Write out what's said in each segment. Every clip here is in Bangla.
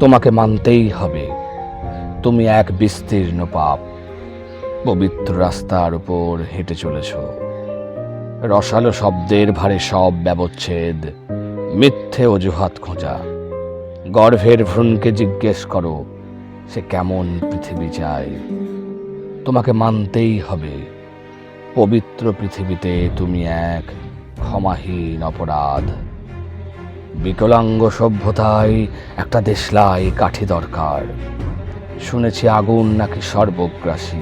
তোমাকে মানতেই হবে। তুমি এক বিস্তীর্ণ পাপ, পবিত্র রাস্তার উপর হেঁটে চলেছ। রসালো শব্দের ভারে সব ব্যবচ্ছেদ, মিথ্যে অজুহাত খোঁজা। গর্ভের ভ্রূণকে জিজ্ঞেস করো, সে কেমন পৃথিবী চায়? তোমাকে মানতেই হবে। পবিত্র পৃথিবীতে তুমি এক ক্ষমাহীন অপরাধ। বিকলাঙ্গ সভ্যতায় একটা দেশলাই কাঠি দরকার। শুনেছি আগুন নাকি সর্বগ্রাসী।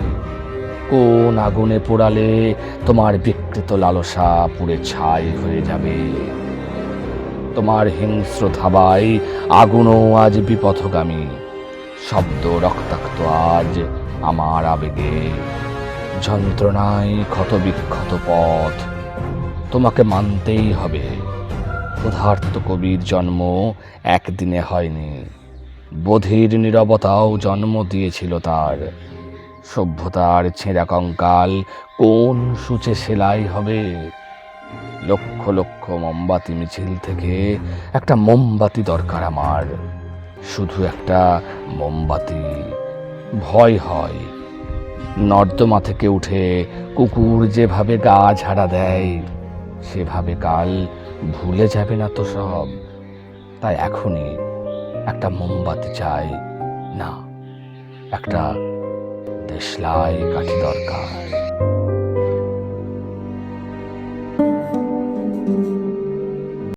কোন আগুনে পোড়ালে তোমার বিকৃত লালসা পুড়ে ছাই হয়ে যাবে? তোমার হিংস্র থাবায় আগুনও আজ বিপথগামী। শব্দ রক্তাক্ত আজ আমার আবেগে। যন্ত্রণায় ক্ষত বিক্ষত পথ তোমাকে মানতেই হবে। ক্ষুধার্ত কবির জন্ম একদিনে হয়নি। বোধির নীরবতাও জন্ম দিয়েছিল তার। সভ্যতার ছেঁড়া কঙ্কাল কোন সূচে সেলাই হবে? লক্ষ লক্ষ মোমবাতি মিছিল থেকে একটা মোমবাতি দরকার আমার। শুধু একটা মোমবাতি। ভয় হয়। নর্দমা থেকে উঠে কুকুর যেভাবে গা ঝাড়া দেয় সেভাবে কাল ভুলে যাবে না তো সব। তাই এখনই একটা মোমবাতি চাই। না, একটা দেশলাই কাঠি দরকার।